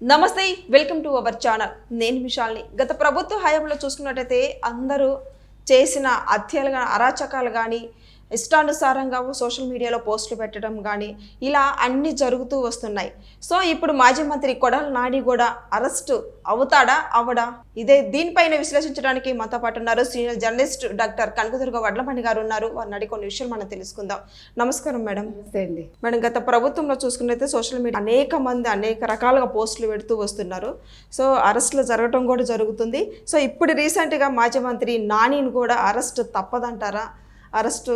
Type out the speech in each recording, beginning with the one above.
నమస్తే welcome to our channel. నేను విశాల్ని గత ప్రభుత్వ హయాంలో చూసుకున్నట్టయితే అందరూ చేసిన హత్యలు కానీ అరాచకాలు కానీ ఇష్టానుసారంగా సోషల్ మీడియాలో పోస్టులు పెట్టడం కానీ ఇలా అన్ని జరుగుతూ వస్తున్నాయి. సో ఇప్పుడు మాజీ మంత్రి కొడాల నాని కూడా అరెస్ట్ అవుతాడా? అవడా? ఇదే దీనిపైన విశ్లేషించడానికి మనతో పాటు ఉన్నారు senior journalist doctor Kanakadurga Vadlamani garu ఉన్నారు. వారిని అడిగి కొన్ని విషయాలు మనం తెలుసుకుందాం. నమస్కారం మేడం. అండి. మేడం గత ప్రభుత్వంలో చూసుకున్నైతే సోషల్ మీడియా అనేక మంది అనేక రకాలుగా పోస్టులు పెడుతూ వస్తున్నారు. సో అరెస్టులు జరగటం కూడా జరుగుతుంది. సో ఇప్పుడు రీసెంట్గా మాజీ మంత్రి నానిని కూడా అరెస్ట్ తప్పదంటారా? అరెస్టు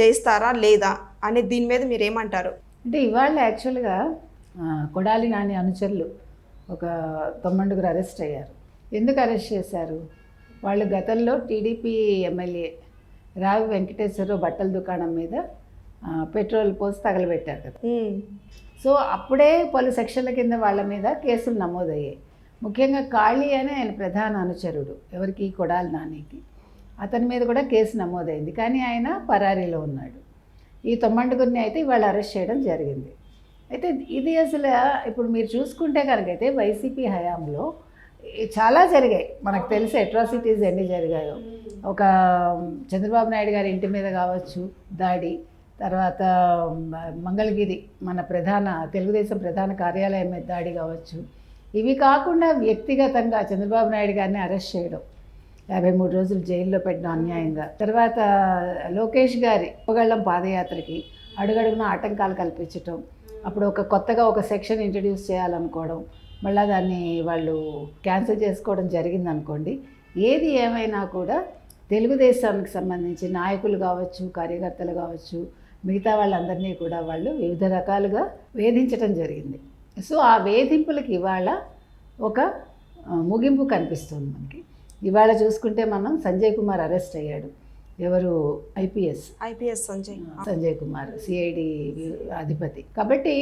చేస్తారా లేదా అనే దీని మీద మీరు ఏమంటారు అంటే ఇవాళ యాక్చువల్గా కొడాలి నాని అనుచరులు ఒక తొమ్మండుగురు అరెస్ట్ అయ్యారు. ఎందుకు అరెస్ట్ చేశారు? వాళ్ళు గతంలో టీడీపీ ఎమ్మెల్యే రావి వెంకటేశ్వరరావు బట్టల దుకాణం మీద పెట్రోల్ పోసి తగలబెట్టారు కదా. సో అప్పుడే పలు సెక్షన్ల కింద వాళ్ళ మీద కేసులు నమోదయ్యాయి. ముఖ్యంగా కాళీ అని ఆయన ప్రధాన అనుచరుడు ఎవరికి? కొడాలి నానికి. అతని మీద కూడా కేసు నమోదైంది. కానీ ఆయన పరారీలో ఉన్నాడు. ఈ తొమ్మండుగురిని అయితే ఇవాళ అరెస్ట్ చేయడం జరిగింది. అయితే ఇది అసలు ఇప్పుడు మీరు చూసుకుంటే కనుకైతే వైసీపీ హయాంలో చాలా జరిగాయి. మనకు తెలిసి అట్రాసిటీస్ ఎన్ని జరిగాయో. ఒక చంద్రబాబు నాయుడు గారి ఇంటి మీద కావచ్చు దాడి తర్వాత మంగళగిరి మన ప్రధాన తెలుగుదేశం ప్రధాన కార్యాలయం మీద దాడి కావచ్చు. ఇవి కాకుండా వ్యక్తిగతంగా చంద్రబాబు నాయుడు గారిని అరెస్ట్ చేయడం. యాభై మూడు రోజులు జైల్లో పెట్టడం అన్యాయంగా. తర్వాత లోకేష్ గారి ఉపగళ్ళం పాదయాత్రకి అడుగడుగున ఆటంకాలు కల్పించటం అప్పుడు ఒక కొత్తగా ఒక సెక్షన్ ఇంట్రడ్యూస్ చేయాలనుకోవడం మళ్ళీ దాన్ని వాళ్ళు క్యాన్సిల్ చేసుకోవడం జరిగింది అనుకోండి ఏది ఏమైనా కూడా తెలుగుదేశానికి సంబంధించి నాయకులు కావచ్చు కార్యకర్తలు కావచ్చు మిగతా వాళ్ళందరినీ కూడా వాళ్ళు వివిధ రకాలుగా వేధించడం జరిగింది. సో ఆ వేధింపులకి ఇవాళ ఒక ముగింపు కనిపిస్తుంది మనకి. ఇవాళ చూసుకుంటే మనం సంజయ్ కుమార్ అరెస్ట్ అయ్యాడు. ఎవరు? IPS. IPS Sanjay. Sanjay Kumar CID అధిపతి. కాబట్టి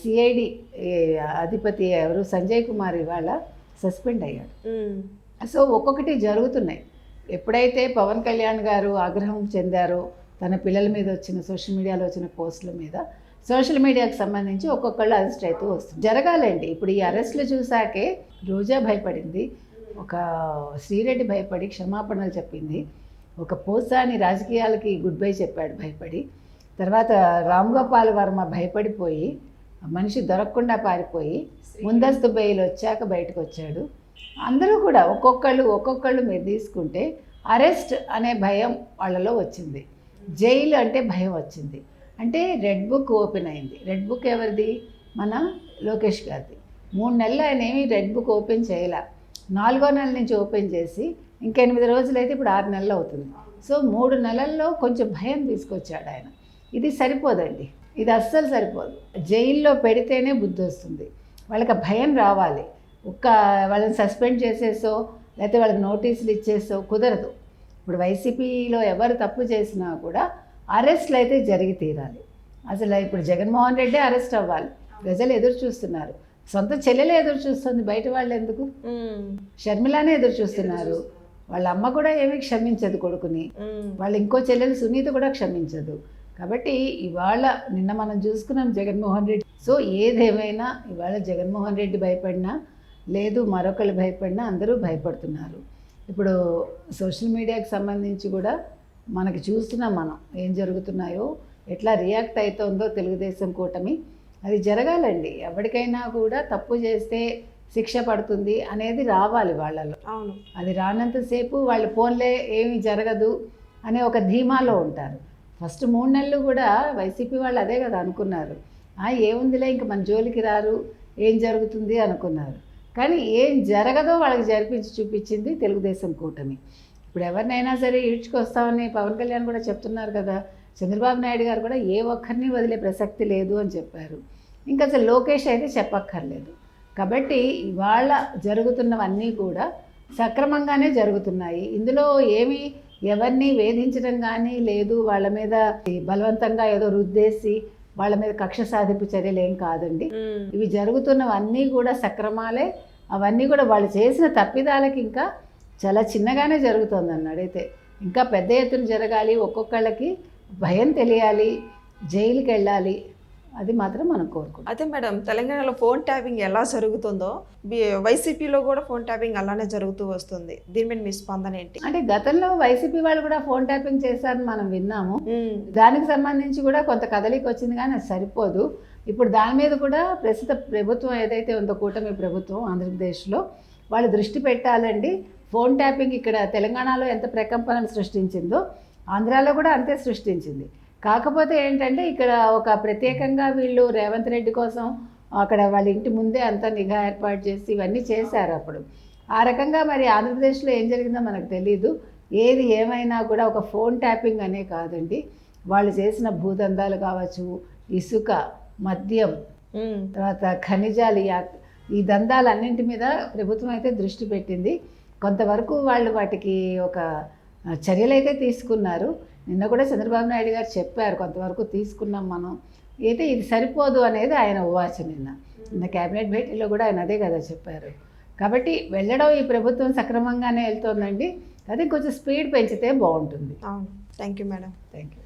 సిఐడి అధిపతి ఎవరు? సంజయ్ కుమార్ ఇవాళ సస్పెండ్ అయ్యాడు. సో ఒక్కొక్కటి జరుగుతున్నాయి. ఎప్పుడైతే పవన్ కళ్యాణ్ గారు ఆగ్రహం చెందారో తన పిల్లల మీద వచ్చిన సోషల్ మీడియాలో వచ్చిన పోస్టుల మీద సోషల్ మీడియాకి సంబంధించి ఒక్కొక్కళ్ళు అరెస్ట్ అవుతూ వస్తుంది జరగాలండి. ఇప్పుడు ఈ అరెస్టులు చూసాకే రోజా భయపడింది. ఒక శ్రీరెడ్డి భయపడి క్షమాపణలు చెప్పింది. ఒక పోసాని రాజకీయాలకి గుడ్ బై చెప్పాడు భయపడి. తర్వాత రామ్ గోపాల్ వర్మ భయపడిపోయి మనిషి దొరకకుండా పారిపోయి ముందస్తు బెయిల్ వచ్చాక బయటకు వచ్చాడు అందరూ కూడా ఒక్కొక్కళ్ళు ఒక్కొక్కళ్ళు మీరు తీసుకుంటే అరెస్ట్ అనే భయం వాళ్ళలో వచ్చింది. జైలు అంటే భయం వచ్చింది. అంటే రెడ్ బుక్ ఓపెన్ అయింది. రెడ్ బుక్ ఎవరిది? మన లోకేష్ గారిది. మూడు నెలలు ఆయన ఏమీ రెడ్ బుక్ ఓపెన్ చేయలే. నాలుగో నెల నుంచి ఓపెన్ చేసి ఇంకా ఎనిమిది రోజులు అయితే ఇప్పుడు ఆరు నెలలు అవుతుంది. సో మూడు నెలల్లో కొంచెం భయం తీసుకొచ్చాడు ఆయన. ఇది సరిపోదండి. ఇది అస్సలు సరిపోదు. జైల్లో పెడితేనే బుద్ధి వస్తుంది. వాళ్ళకి భయం రావాలి. ఒక్క వాళ్ళని సస్పెండ్ చేసేసో లేకపోతే వాళ్ళకి నోటీసులు ఇచ్చేసో కుదరదు. ఇప్పుడు వైసీపీలో ఎవరు తప్పు చేసినా కూడా అరెస్ట్లు అయితే జరిగి తీరాలి. అసలు ఇప్పుడు జగన్మోహన్ రెడ్డి అరెస్ట్ అవ్వాలి. ప్రజలు ఎదురు చూస్తున్నారు. సొంత చెల్లెలే ఎదురు చూస్తుంది బయట వాళ్ళు ఎందుకు? షర్మిలానే ఎదురు చూస్తున్నారు. వాళ్ళ అమ్మ కూడా ఏమీ క్షమించదు కొడుకుని. వాళ్ళ ఇంకో చెల్లెలు సునీత కూడా క్షమించదు. కాబట్టి ఇవాళ నిన్న మనం చూసుకున్నాం జగన్మోహన్ రెడ్డి. సో ఏదేమైనా ఇవాళ జగన్మోహన్ రెడ్డి భయపడినా లేదు మరొకళ్ళు భయపడినా అందరూ భయపడుతున్నారు. ఇప్పుడు సోషల్ మీడియాకి సంబంధించి కూడా మనకి చూస్తున్నాం మనం ఏం జరుగుతున్నాయో ఎట్లా రియాక్ట్ అవుతుందో తెలుగుదేశం కూటమి. అది జరగాలండి. ఎవరికైనా కూడా తప్పు చేస్తే శిక్ష పడుతుంది అనేది రావాలి వాళ్ళలో. అవును. అది రానంతసేపు వాళ్ళు ఫోన్లే ఏమీ జరగదు అనే ఒక ధీమాలో ఉంటారు. ఫస్ట్ మూడు నెలలు కూడా వైసీపీ వాళ్ళు అదే కదా అనుకున్నారు. "ఆ, ఏముందిలే ఇంక మన జోలికి రారు ఏం జరుగుతుంది అనుకున్నారు. కానీ ఏం జరగదో వాళ్ళకి జరిపించి చూపించింది తెలుగుదేశం కూటమి. ఇప్పుడు ఎవరినైనా సరే ఈడ్చుకొస్తామని పవన్ కళ్యాణ్ కూడా చెప్తున్నారు కదా చంద్రబాబు నాయుడు గారు కూడా ఏ ఒక్కరిని వదిలే ప్రసక్తి లేదు అని చెప్పారు. ఇంకా అసలు లోకేష్ అయితే చెప్పక్కర్లేదు. కాబట్టి ఇవాళ జరుగుతున్నవన్నీ కూడా సక్రమంగానే జరుగుతున్నాయి. ఇందులో ఏమి ఎవరిని వేధించడం కానీ లేదు వాళ్ళ మీద బలవంతంగా ఏదో రుద్దేసి వాళ్ళ మీద కక్ష సాధింపు చర్యలు ఏం కాదండి. ఇవి జరుగుతున్నవన్నీ కూడా సక్రమాలే. అవన్నీ కూడా వాళ్ళు చేసిన తప్పిదాలకి ఇంకా చాలా చిన్నగానే జరుగుతుంది అన్నాడు అయితే ఇంకా పెద్ద ఎత్తున జరగాలి ఒక్కొక్కళ్ళకి. భయం తెలియాలి జైలుకి వెళ్ళాలి అది మాత్రం మనం కోరుకుంటాం. అదే మేడం తెలంగాణలో ఫోన్ ట్యాపింగ్ ఎలా జరుగుతుందో వైసీపీలో కూడా ఫోన్ ట్యాపింగ్ అలానే జరుగుతూ వస్తుంది. దీని మీద మీ స్పందన ఏంటి? అంటే గతంలో వైసీపీ వాళ్ళు కూడా ఫోన్ ట్యాపింగ్ చేశారని మనం విన్నాము. దానికి సంబంధించి కూడా కొంత కదలిక వచ్చింది కానీ అది సరిపోదు. ఇప్పుడు దాని మీద కూడా ప్రస్తుత ప్రభుత్వం ఏదైతే ఉందో కూటమి ప్రభుత్వం ఆంధ్రప్రదేశ్లో వాళ్ళు దృష్టి పెట్టాలండి. ఫోన్ ట్యాపింగ్ ఇక్కడ తెలంగాణలో ఎంత ప్రకంపనలు సృష్టించిందో ఆంధ్రాలో కూడా అంతే సృష్టించింది. కాకపోతే ఏంటంటే ఇక్కడ ఒక ప్రత్యేకంగా వీళ్ళు రేవంత్ రెడ్డి కోసం అక్కడ వాళ్ళ ఇంటి ముందే అంతా నిఘా ఏర్పాటు చేసి ఇవన్నీ చేశారు అప్పుడు. ఆ రకంగా మరి ఆంధ్రప్రదేశ్లో ఏం జరిగిందో మనకు తెలియదు ఏది ఏమైనా కూడా ఒక ఫోన్ ట్యాపింగ్ అనే కాదండి. వాళ్ళు చేసిన భూదందాలు కావచ్చు ఇసుక మద్యం తర్వాత ఖనిజాలు ఈ దందాలన్నింటి మీద ప్రభుత్వం అయితే దృష్టి పెట్టింది. కొంతవరకు వాళ్ళు వాటికి ఒక ఆ, చర్యలు అయితే తీసుకున్నారు. నిన్న కూడా చంద్రబాబు నాయుడు గారు చెప్పారు కొంతవరకు తీసుకున్నాం మనం. అయితే ఇది సరిపోదు అనేది ఆయన ఉవాచ నిన్న. నిన్న క్యాబినెట్ భేటీలో కూడా ఆయన అదే కదా చెప్పారు. కాబట్టి వెళ్ళడం ఈ ప్రభుత్వం సక్రమంగానే వెళ్తోందండి. అదే కొంచెం స్పీడ్ పెంచితే బాగుంటుంది. Thank you madam. Thank you